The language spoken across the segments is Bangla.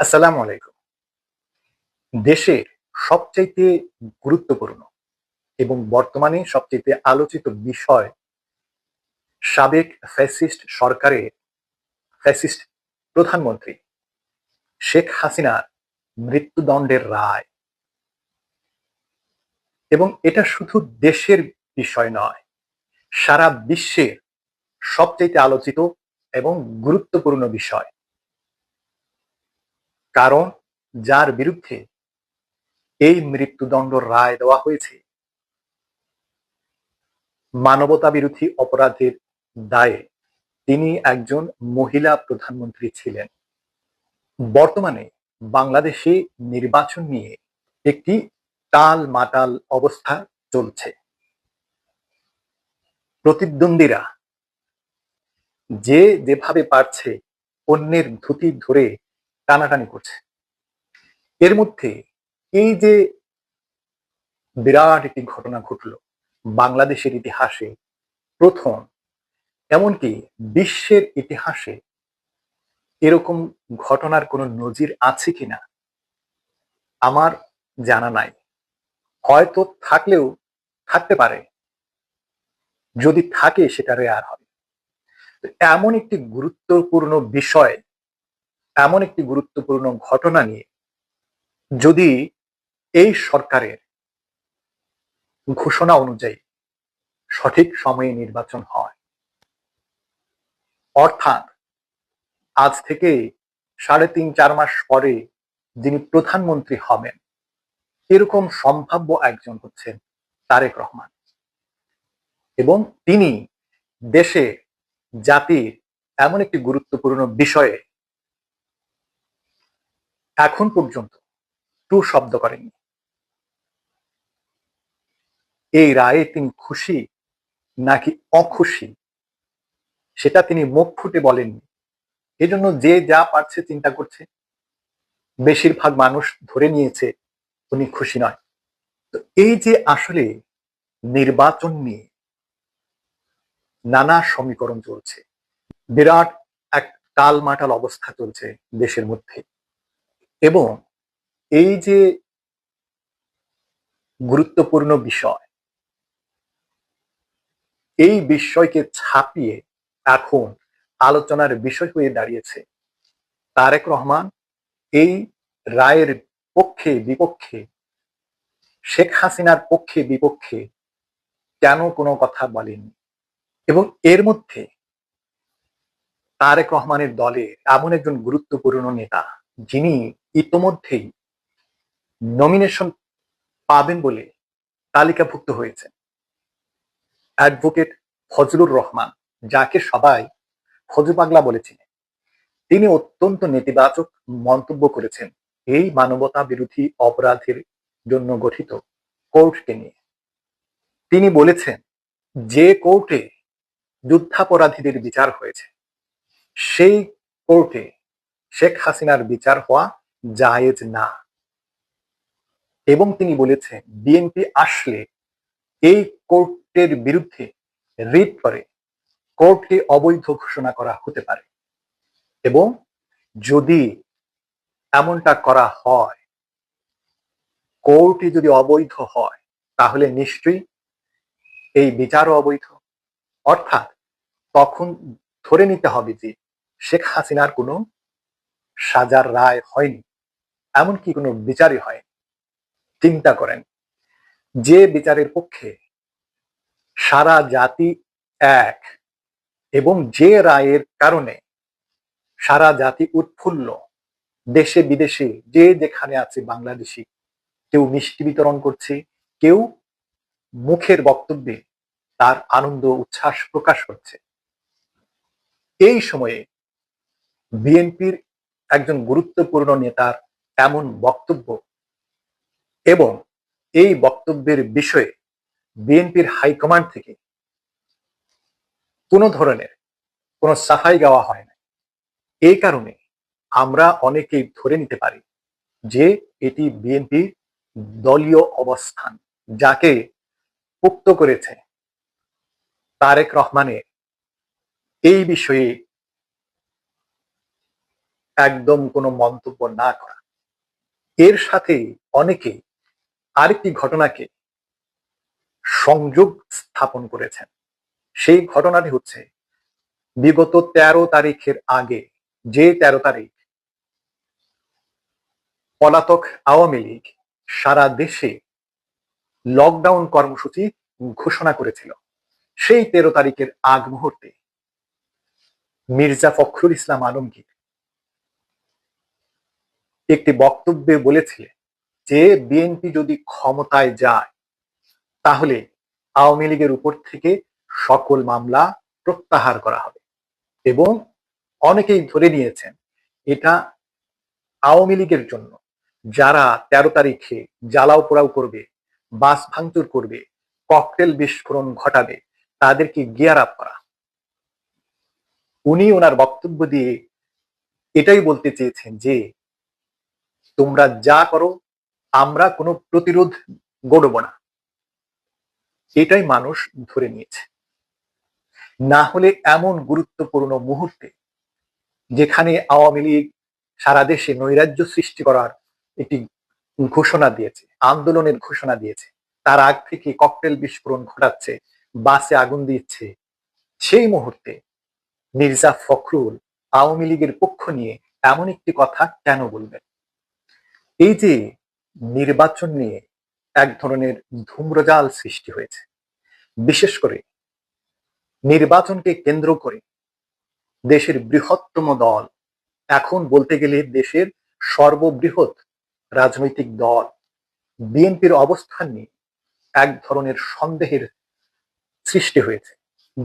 আসসালামু আলাইকুম। দেশের সবচাইতে গুরুত্বপূর্ণ এবং বর্তমানে সবচেয়ে আলোচিত বিষয় সাবেক ফ্যাসিস্ট সরকারের ফ্যাসিস্ট প্রধানমন্ত্রী শেখ হাসিনার মৃত্যুদণ্ডের রায়। এবং এটা শুধু দেশের বিষয় নয়, সারা বিশ্বের সবচাইতে আলোচিত এবং গুরুত্বপূর্ণ বিষয়। কারণ যার বিরুদ্ধে এই মৃত্যুদণ্ড রায় দেওয়া হয়েছে মানবতা বিরোধী অপরাধের দায়ে তিনি একজন মহিলা প্রধানমন্ত্রী ছিলেন। বর্তমানে বাংলাদেশে নির্বাচন নিয়ে একটি টাল মাটাল অবস্থা চলছে। প্রতিদ্বন্দ্বীরা যে যেভাবে পারছে, অন্যের ধুতি ধরে টানাটানি করছে। এর মধ্যে এই যে বিরাট একটি ঘটনা ঘটল বাংলাদেশের ইতিহাসে প্রথম, এমনকি বিশ্বের ইতিহাসে এরকম ঘটনার কোনো নজির আছে কিনা আমার জানা নাই। হয়তো থাকলেও থাকতে পারে। যদি থাকে সেটা রেয়ার হবে। এমন একটি গুরুত্বপূর্ণ বিষয় এমন একটি গুরুত্বপূর্ণ ঘটনা নিয়ে যদি এই সরকারের ঘোষণা অনুযায়ী সঠিক সময়ে নির্বাচন হয়, অর্থাৎ আজ থেকে সাড়ে তিন, চার মাস পরে যিনি প্রধানমন্ত্রী হবেন, এরকম সম্ভাব্য একজন হচ্ছেন তারেক রহমান। এবং তিনি দেশে জাতির এমন একটি গুরুত্বপূর্ণ বিষয়ে এখন পর্যন্ত টু শব্দ করেননি। এই রায়ে তিনি খুশি নাকি অখুশি সেটা তিনি মুখ ফুটে বলেননি। এজন্য যে যা পারছে চিন্তা করছে। বেশিরভাগ মানুষ ধরে নিয়েছে উনি খুশি নয়। তো এই যে আসলে নির্বাচন নিয়ে নানা সমীকরণ চলছে। বিরাট এক টালমাটাল অবস্থা চলছে দেশের মধ্যে। এবং এই যে গুরুত্বপূর্ণ বিষয়, এই বিষয়কে ছাপিয়ে এখন আলোচনার বিষয় হয়ে দাঁড়িয়েছে তারেক রহমান, এই রায়ের পক্ষে বিপক্ষে, শেখ হাসিনার পক্ষে বিপক্ষে কেন কোনো কথা বলেননি? এবং এর মধ্যে তারেক রহমানের দলে এমন একজন গুরুত্বপূর্ণ নেতা যিনি ইতোমধ্যেই নমিনেশন পাবেন বলে তালিকাভুক্ত হয়েছেন অ্যাডভোকেট ফজলুর রহমান, যাকে সবাই ফজু পাগলা বলেছিলেন, তিনি অত্যন্ত নেতিবাচক মন্তব্য করেছেন এই মানবতা বিরোধী অপরাধের জন্য গঠিত কোর্টকে নিয়ে। তিনি বলেছেন, যে কোর্টে যুদ্ধাপরাধীদের বিচার হয়েছে, সেই কোর্টে শেখ হাসিনার বিচার হওয়া জায়েজ না। এবং তিনি বলেছেন, বিএনপি আসলে এই কোর্টের বিরুদ্ধে রিট করে কোর্টকে অবৈধ ঘোষণা করা হতে পারে। এবং যদি এমনটা করা হয়, কোর্টে যদি অবৈধ হয়, তাহলে নিশ্চয়ই এই বিচারও অবৈধ। অর্থাৎ তখন ধরে নিতে হবে যে শেখ হাসিনার কোনো সাজার রায় হয়নি। এমনকি কোনো বিচারই হয় চিন্তা করেন, যে বিচারের পক্ষে সারা জাতি এক এবং যে রায়ের কারণে সারা জাতি উৎফুল্ল, দেশে বিদেশে, যে যেখানে আছে বাংলাদেশি, কেউ মিষ্টি বিতরণ করছে, কেউ মুখের বক্তব্যে তার আনন্দ উচ্ছ্বাস প্রকাশ করছে। এই সময়ে বিএনপির একজন গুরুত্বপূর্ণ নেতার এমন বক্তব্য। এবং এই বক্তব্যের বিষয়ে বিএনপির হাইকমান্ড থেকে কোনো ধরনের কোনো সাফাই গাওয়া হয় না। এই কারণে আমরা অনেকেই ধরে নিতে পারি যে এটি বিএনপির দলীয় অবস্থান, যাকে উক্ত করেছে তারেক রহমানের এই বিষয়ে একদম কোনো মন্তব্য না করা। এর সাথে অনেকে আরেকটি ঘটনাকে সংযোগ স্থাপন করেছেন। সেই ঘটনাটি হচ্ছে, বিগত ১৩ তারিখের আগে যে ১৩ তারিখ, পলাতক আওয়ামী লীগ সারা দেশে লকডাউন কর্মসূচি ঘোষণা করেছিল। সেই তেরো তারিখের আগ মুহূর্তে মির্জা ফখরুল ইসলাম আলমগীর একটি বক্তব্যে বলেছিলেন যে, বিএনপি যদি ক্ষমতায় যায়, তাহলে আওয়ামী লীগের উপর থেকে সকল মামলা প্রত্যাহার করা হবে। এবং অনেকেই ধরে নিয়েছেন, এটা আওয়ামী লীগের জন্য। যারা তেরো তারিখে জ্বালাও পোড়াও করবে, বাস ভাঙচুর করবে, ককটেল বিস্ফোরণ ঘটাবে, তাদেরকে গিয়ার আপ করা। উনি ওনার বক্তব্য দিয়ে এটাই বলতে চেয়েছেন যে তোমরা যা করো, আমরা কোনো প্রতিরোধ গড়ব না। এটাই মানুষ ধরে নিয়েছে। না হলে এমন গুরুত্বপূর্ণ মুহূর্তে যেখানে আওয়ামী লীগ সারা দেশে নৈরাজ্য সৃষ্টি করার একটি ঘোষণা দিয়েছে, আন্দোলনের ঘোষণা দিয়েছে, তার আগ থেকে ককটেল বিস্ফোরণ ঘটাচ্ছে, বাসে আগুন দিচ্ছে, সেই মুহূর্তে মির্জা ফখরুল আওয়ামী লীগের পক্ষ নিয়ে এমন একটি কথা কেন বলবেন? এই যে নির্বাচন নিয়ে এক ধরনের ধূম্রজাল সৃষ্টি হয়েছে, বিশেষ করে নির্বাচনকে কেন্দ্র করে দেশের বৃহত্তম দল, এখন বলতে গেলে দেশের সর্ববৃহৎ রাজনৈতিক দল, বিএনপির অবস্থান নিয়ে এক ধরনের সন্দেহের সৃষ্টি হয়েছে,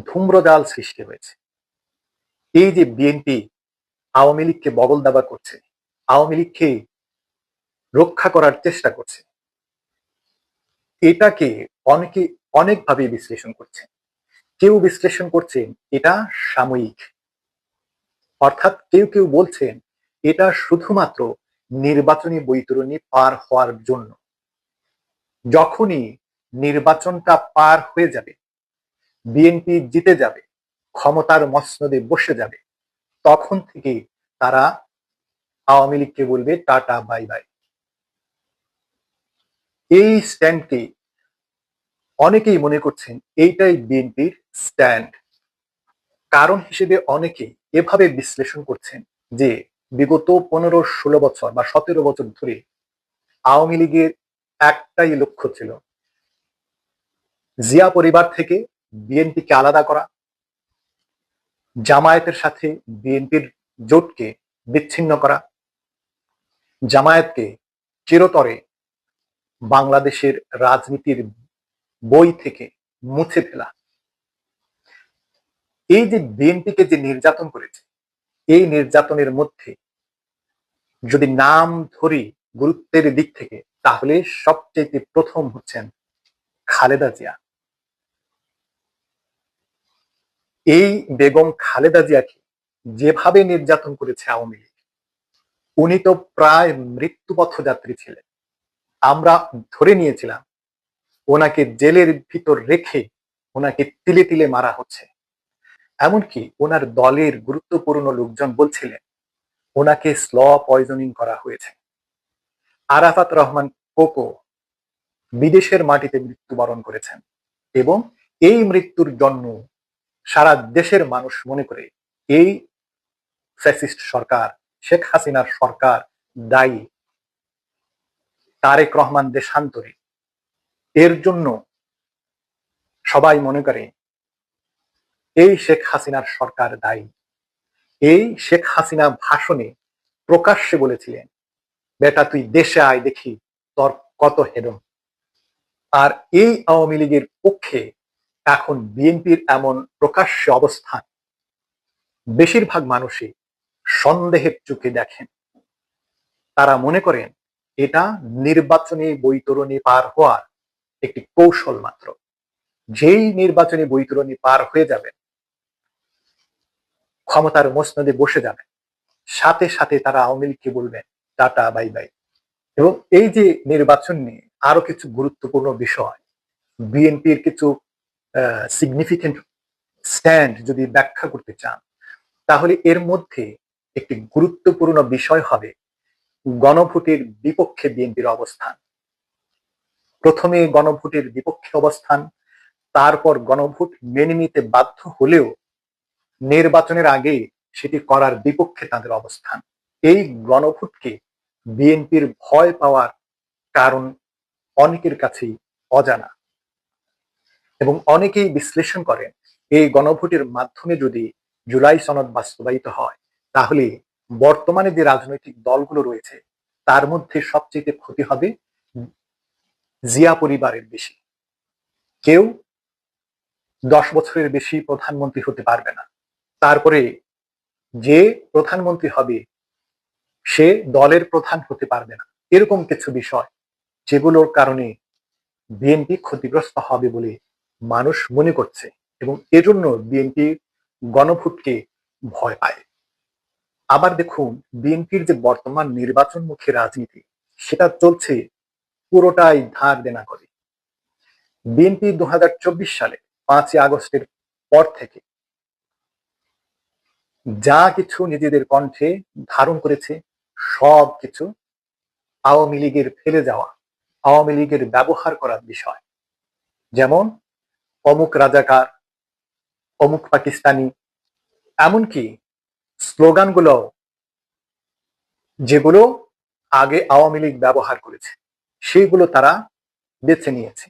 ধূম্রজাল সৃষ্টি হয়েছে। এই যে বিএনপি আওয়ামী লীগকে বগল দাবা করছে, আওয়ামী লীগকে রক্ষা করার চেষ্টা করছে। এটাকে অনেকে অনেকভাবে বিশ্লেষণ করছে। কেউ বিশ্লেষণ করছেন এটা সাময়িক। অর্থাৎ কেউ কেউ বলছেন এটা শুধুমাত্র নির্বাচনী বৈতরণী পার হওয়ার জন্য। যখনই নির্বাচনটা পার হয়ে যাবে, বিএনপি জিতে যাবে, ক্ষমতার মসনদে বসে যাবে, তখন থেকে তারা আওয়ামী লীগকে বলবে টাটা, বাই বাই। এই স্ট্যান্ডটি অনেকেই মনে করছেন এইটাই বিএনপির স্ট্যান্ড কারণ হিসেবে অনেকে এভাবে বিশ্লেষণ করছেন যে বিগত পনেরো, ষোলো বছর বা সতেরো বছর ধরে আওয়ামী লীগের একটাই লক্ষ্য ছিল জিয়া পরিবার থেকে বিএনপিকে আলাদা করা, জামায়াতের সাথে বিএনপির জোটকে বিচ্ছিন্ন করা, জামায়াতকে চিরতরে বাংলাদেশের রাজনীতির বই থেকে মুছে ফেলা। এই যে বিএনপিকে যে নির্যাতন করেছে, এই নির্যাতনের মধ্যে যদি নাম ধরি গুরুত্বের দিক থেকে, তাহলে সবচেয়ে প্রথম হচ্ছেন খালেদা জিয়া। এই বেগম খালেদা জিয়াকে যেভাবে নির্যাতন করেছে আওয়ামী লীগ, উনি তো প্রায় মৃত্যুপথযাত্রী ছিলেন। আমরা ধরে নিয়েছিলাম। ওনাকে জেলের ভিতর রেখে ওনাকে তিলে তিলে মারা হচ্ছে। এমনকি ওনার দলের গুরুত্বপূর্ণ লোকজন বলছিলেন, ওনাকে স্ল পয়জনিং করা হয়েছে। আরাফাত রহমান কোকো বিদেশের মাটিতে মৃত্যুবরণ করেছেন এবং এই মৃত্যুর জন্য সারা দেশের মানুষ মনে করে এই ফ্যাসিস্ট সরকার, শেখ হাসিনার সরকার দায়ী তারেক রহমান দেশান্তরে। এর জন্য সবাই মনে করে, এই শেখ হাসিনার সরকার দায়ী। এই শেখ হাসিনা ভাষণে প্রকাশ্যে বলেছিলেন, বেটা, তুই দেশে আয়, দেখি তোর কত হেডন। আর এই আওয়ামী লীগের পক্ষে এখন বিএনপির এমন প্রকাশ্য অবস্থান, বেশিরভাগ মানুষই সন্দেহের চোখে দেখেন। তারা মনে করেন এটা নির্বাচনী বৈতরণী পার হওয়ার একটি কৌশল মাত্র। যেই নির্বাচনী বৈতরণী পার হয়ে যাবে, ক্ষমতার মসনদে বসে যাবে, সাথে সাথে তারা আওয়ামী লীগকে বলবেন টাটা, বাই বাই। এবং এই যে নির্বাচন নিয়ে আরও কিছু গুরুত্বপূর্ণ বিষয়, বিএনপির কিছু সিগনিফিকেন্ট স্ট্যান্ড যদি ব্যাখ্যা করতে চান, তাহলে এর মধ্যে একটি গুরুত্বপূর্ণ বিষয় হবে গণভোটের বিপক্ষে বিএনপির অবস্থান। প্রথমে গণভোটের বিপক্ষে অবস্থান, তারপর গণভোট মেনে নিতে বাধ্য হলেও নির্বাচনের আগে সেটি করার বিপক্ষে তাদের অবস্থান। এই গণভোটকে বিএনপির ভয় পাওয়ার কারণ অনেকের কাছেই অজানা। এবং অনেকেই বিশ্লেষণ করেন, এই গণভোটের মাধ্যমে যদি জুলাই সনদ বাস্তবায়িত হয়, তাহলে বর্তমানে যে রাজনৈতিক দলগুলো রয়েছে, তার মধ্যে সবচেয়ে ক্ষতি হবে জিয়া পরিবারের বেশি। কেউ দশ বছরের বেশি প্রধানমন্ত্রী হতে পারবে না। তারপরে যে প্রধানমন্ত্রী হবে, সে দলের প্রধান হতে পারবে না। এরকম কিছু বিষয় যেগুলোর কারণে বিএনপি ক্ষতিগ্রস্ত হবে বলে মানুষ মনে করছে এবং এজন্য বিএনপি গণভোটকে ভয় পায়। আবার দেখুন, বিএনপির যে বর্তমান নির্বাচনমুখী রাজনীতি, সেটা চলছে পুরোটাই ধার দেনা করে। বিএনপি দু হাজার চব্বিশ সালে পাঁচই আগস্টের পর থেকে যা কিছু নিজেদের কণ্ঠে ধারণ করেছে, সব কিছু আওয়ামী লীগের ফেলে যাওয়া, আওয়ামী লীগের ব্যবহার করার বিষয়। যেমন, অমুক রাজাকার, অমুক পাকিস্তানি, এমনকি স্লোগানগুলো যেগুলো আগে আওয়ামী লীগ ব্যবহার করেছে সেগুলো তারা বেছে নিয়েছে।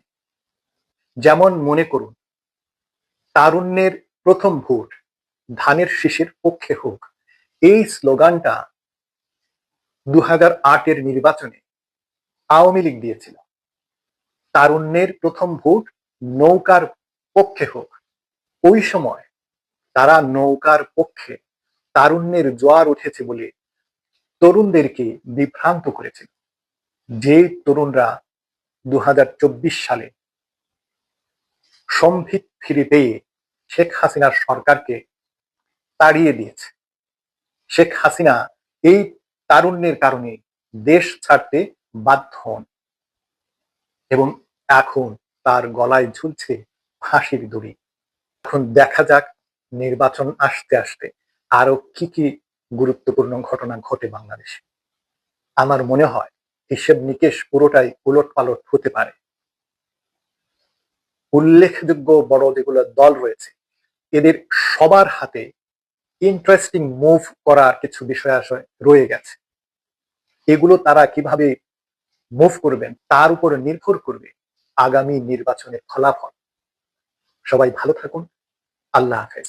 যেমন মনে করুন, তারুণ্যের প্রথম ভোট ধানের শীষের পক্ষে হোক, এই স্লোগানটা দু আটের নির্বাচনে আওয়ামী লীগ দিয়েছিল। তারুণ্যের প্রথম ভোট নৌকার পক্ষে হোক, ওই সময় তারা নৌকার পক্ষে তারুণ্যের জোয়ার উঠেছে বলে তরুণদেরকে বিভ্রান্ত করেছিল যে তরুণরা দু সালে সম্ভিত ফিরে পেয়ে শেখ হাসিনার সরকারকে তাড়িয়ে দিয়েছে। শেখ হাসিনা এই তারুণ্যের কারণে দেশ ছাড়তে বাধ্য হন এবং এখন তার গলায় ঝুলছে ফাঁসির দড়ি। এখন দেখা যাক নির্বাচন আসতে আসতে আরও কি কি গুরুত্বপূর্ণ ঘটনা ঘটে বাংলাদেশে? আমার মনে হয় হিসেব নিকেশ পুরোটাই উলট পালট হতে পারে। উল্লেখযোগ্য বড় যেগুলো দল রয়েছে, এদের সবার হাতে ইন্টারেস্টিং মুভ করার কিছু বিষয় রয়ে গেছে। এগুলো তারা কীভাবে মুভ করবেন, তার উপরে নির্ভর করবে আগামী নির্বাচনের ফলাফল। সবাই ভালো থাকুন। আল্লাহ হাফেজ।